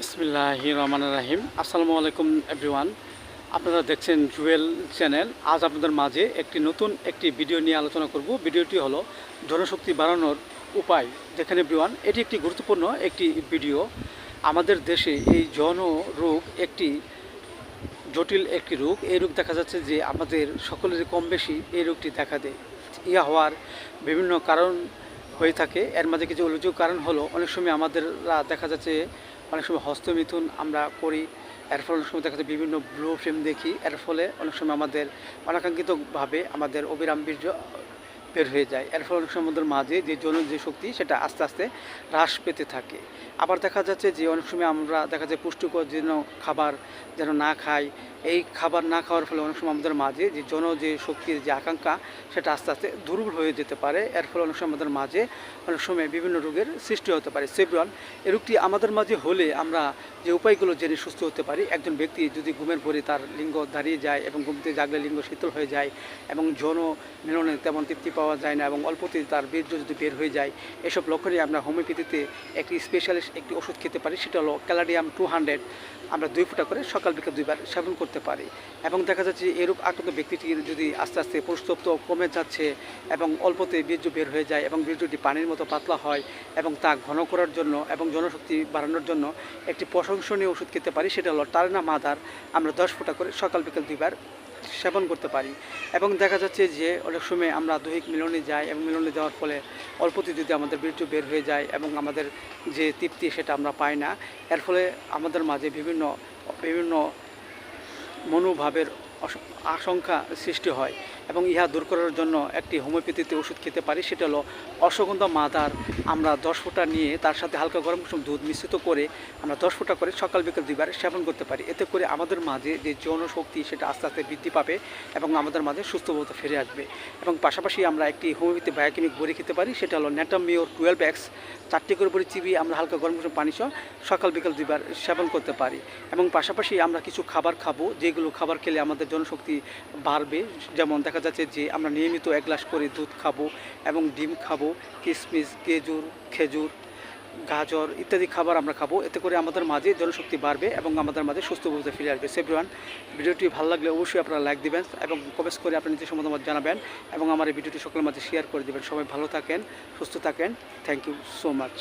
বিসমিল্লাহ রহমান রাহিম। আসসালামু আলাইকুম এভরিওয়ান আপনারা দেখছেন জুয়েল চ্যানেল আজ আপনাদের মাঝে একটি নতুন একটি ভিডিও নিয়ে আলোচনা করব। ভিডিওটি হলো জনশক্তি বাড়ানোর উপায়। যেখানে এভরিওয়ান এটি একটি গুরুত্বপূর্ণ একটি ভিডিও। আমাদের দেশে এই জন রোগ একটি জটিল একটি রোগ। এই রোগ দেখা যাচ্ছে যে আমাদের সকলেরই কম বেশি এই রোগটি দেখা দেয়। ইয়া হওয়ার বিভিন্ন কারণ হয়ে থাকে। এর মাঝে কিছু উল্লেখযোগ্য কারণ হলো, অনেক সময় আমাদেররা দেখা যাচ্ছে অনেক সময় হস্তমিথুন আমরা করি। এর ফলে অনেক সময় দেখা যায় বিভিন্ন ব্লু ফিল্ম দেখি। এর ফলে অনেক সময় আমাদের অনাকাঙ্ক্ষিতভাবে আমাদের অবিরাম বীর্য বের হয়ে যায়। এর ফলে আমাদের মাঝে যে যৌন যে শক্তি, সেটা আস্তে আস্তে হ্রাস পেতে থাকে। আবার দেখা যাচ্ছে যে অনেক সময় আমরা দেখা যায় পুষ্টিকর যেন খাবার যেন না খাই, এই খাবার না খাওয়ার ফলে অনেক সময় আমাদের মাঝে যে যৌন যে শক্তির যে আকাঙ্ক্ষা, সেটা আস্তে আস্তে দুর্বল হয়ে যেতে পারে। এর ফলে অনেক সময় আমাদের মাঝে অনেক সময় বিভিন্ন রোগের সৃষ্টি হতে পারে। সেব্রন এই রোগটি আমাদের মাঝে হলে আমরা যে উপায়গুলো জেনে সুস্থ হতে পারি, একজন ব্যক্তি যদি ঘুমের পরে তার লিঙ্গ দাঁড়িয়ে যায় এবং ঘুম থেকে জাগলে লিঙ্গ শীতল হয়ে যায় এবং যৌন মিলনে তেমন তৃপ্তি পাওয়া যায় না এবং অল্পতে তার বীর্য যদি বের হয়ে যায়, এসব লক্ষণে আমরা হোমিওপ্যাথিতে একটি স্পেশালিস্ট একটি ওষুধ খেতে পারি, সেটা হলো ক্যালাডিয়াম টু হান্ড্রেড। আমরা দুই ফুটা করে সকাল বিকেল দুইবার সেবন করতে পারি এবং দেখা যাচ্ছে এরূপ আক্রান্ত ব্যক্তিটি যদি আস্তে আস্তে প্রস্তপ্ত কমে যাচ্ছে এবং অল্পতে বীর্য বের হয়ে যায় এবং বীর্যটি পানির মতো পাতলা হয় এবং তা ঘন করার জন্য এবং জনশক্তি বাড়ানোর জন্য একটি প্রশংসনীয় ওষুধ খেতে পারি, সেটা হলো টার্না মাদার। আমরা দশ ফুটা করে সকাল বিকেল দুইবার সেবন করতে পারি। এবং দেখা যাচ্ছে যে অনেক সময় আমরা দৈহিক মিলনে যাই এবং মিলনে যাওয়ার ফলে অল্পতে যদি আমাদের বীর্য বের হয়ে যায় এবং আমাদের যে তৃপ্তি সেটা আমরা পাই না, এর ফলে আমাদের মাঝে বিভিন্ন বিভিন্ন মনোভাবের আশঙ্কা সৃষ্টি হয় এবং ইহা দূর করার জন্য একটি হোমিওপ্যাথিতে ওষুধ খেতে পারি, সেটা হলো অশ্বগন্ধা মাদার। আমরা দশ ফোঁটা নিয়ে তার সাথে হালকা গরম কুসুম দুধ মিশ্রিত করে আমরা দশ ফোঁটা করে সকাল বিকেল দুইবার সেবন করতে পারি। এতে করে আমাদের মাঝে যে যৌন শক্তি সেটা আস্তে আস্তে বৃদ্ধি পাবে এবং আমাদের মাঝে সুস্থবোধ ফিরে আসবে। এবং পাশাপাশি আমরা একটি হোমিওপ্যাথি বায়োকেমিক বড়ি খেতে পারি, সেটা হলো ন্যাটামিওর টুয়েলভ এক্স। চারটি করে বড়ি চিবিয়ে আমরা হালকা গরম কুসুম পানি সহ সকাল বিকেল দুইবার সেবন করতে পারি। এবং পাশাপাশি আমরা কিছু খাবার খাব, যেগুলো খাবার খেলে আমাদের জনশক্তি বাড়বে। যেমন দেখা যাচ্ছে যে আমরা নিয়মিত এক গ্লাস করে দুধ খাব এবং ডিম খাব কিশমিশ খেজুর খেজুর, গাজর ইত্যাদি খাবার আমরা খাব। এতে করে আমাদের মাঝে জনশক্তি বাড়বে এবং আমাদের মাঝে সুস্থ বুঝতে ফিরে আসবে। সেভরিওয়ান ভিডিওটি ভালো লাগলে অবশ্যই আপনারা লাইক দিবেন এবং কমেন্টস করে আপনার নিজের মতামত জানাবেন এবং আমার এই ভিডিওটি সকলের মাঝে শেয়ার করে দেবেন। সবাই ভালো থাকেন, সুস্থ থাকেন। Thank you so much